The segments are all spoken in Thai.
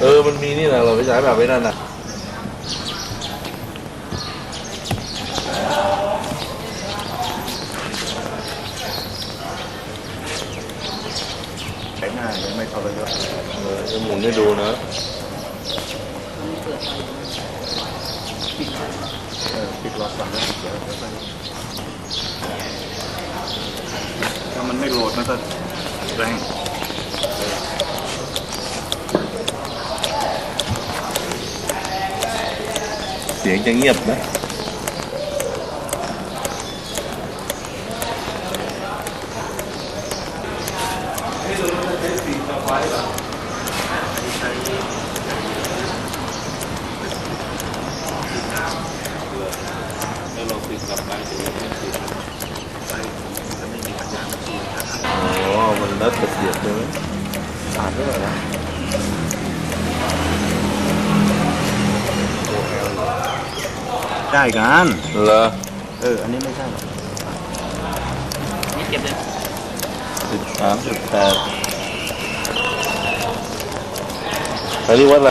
เออ มันมีนี่นะเราไปฉายแบบไว้นั่นน่ะใช้หน้ายังไม่ทรยศเออจะหมุนให้ดูนะเออปิดรอก่อนแล้วเดี๋ยวจะไปถ้ามันไม่โหลดมันก็แรง เสียงจะเงียบนะแล้วเราติดกลับไปถึงไม่ติดไปจะไม่มีปัญญามาชีนะครับอ๋อมันนัดกระเสียบใช่ไหมสาดด้วยเห ได้กันเหรอเออ อันนี้ไม่ใช่หรอกนี่เก็บเลยสิบสามจุดแปดอันนี้วัดอะไร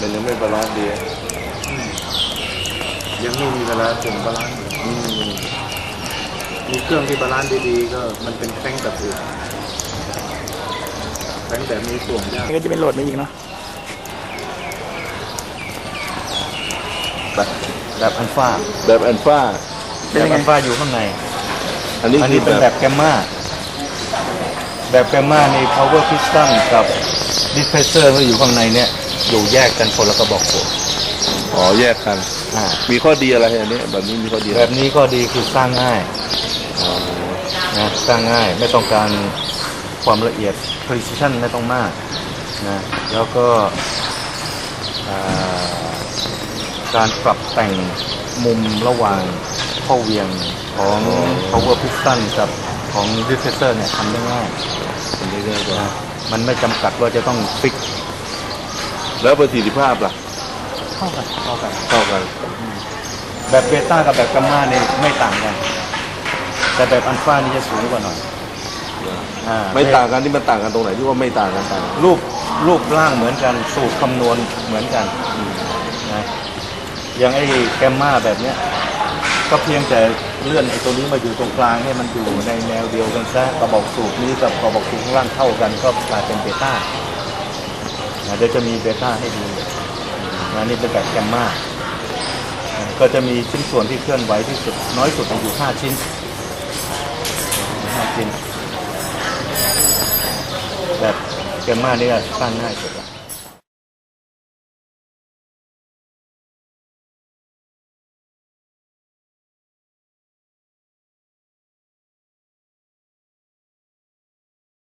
มันยังไม่บาลานซ์ดี ยังไม่มีเวลาถึงบาลานซ์อยู่อืมมีเครื่องที่บาลานซ์ดีๆ ก็มันเป็นแป้งแบบอื่นแป้งแบบมีส่วนยากก็จะเป็นโหลดมาอีกเนาะแบบแบบอันฟ้าแบบอันฟ้าแบบอันฟ้าอยู่ข้างใน อันนี้อันคืนี้อเป็นแบแบบ บแกมมาแบบแกมมาใน power piston กับ dispenser ที่อยู่ข้างในเนี่ย อยู่แยกกันคนละกระบอกกดอ๋อแยกกันอ่า มีข้อดีอะไรอันนี้แบบนี้มีข้อดีอะไรแบบนี้ก็ดีคือสร้างง่ายอ๋อนะสร้างง่ายไม่ต้องการความละเอียด precision ไม่ต้องมากนะแล้วก็อ่าการปรับแต่งมุมระหว่างข้อเวียงของ power piston กับของ dispenser เนี่ยทำได้ง่ายเป็นได้ง่ายกว่านะมันไม่จำกัดว่าจะต้องฟิก แล้วประสิทธิภาพล่ะ เข้ากันเข้ากันเท่ากัน แบบเบต้ากับแบบกัมมาเนี่ยไม่ต่างกัน แต่แบบอัลฟานี่จะสูงกว่าหน่อยอ่าไม่ต่างกันที่มันต่างกันตรงไหนที่ว่าไม่ต่างกันต่างกันรูปรูปร่างเหมือนกันสูตรคำนวณเหมือนกันนะอย่างไอ้แกมมาแบบเนี้ยก็เพียงแต่เลื่อนไอ้ตัวนี้มาอยู่ตรงกลางให้มันอยู่ในแนวเดียวกันซะกระบอกสูบนี้กับกระบอกสูบข้างล่างเท่ากันก็กลายเป็นเบต้านะเดี๋ยวจะมีเบต้าให้ดู นะนี่เป็นแบบแกมมาก็จะมีชิ้นส่วนที่เคลื่อนไหวที่สุดน้อยสุดอยู่5ชิ้น5ชิ้น แบบแกมมานี่ก็สร้างง่ายสุดละ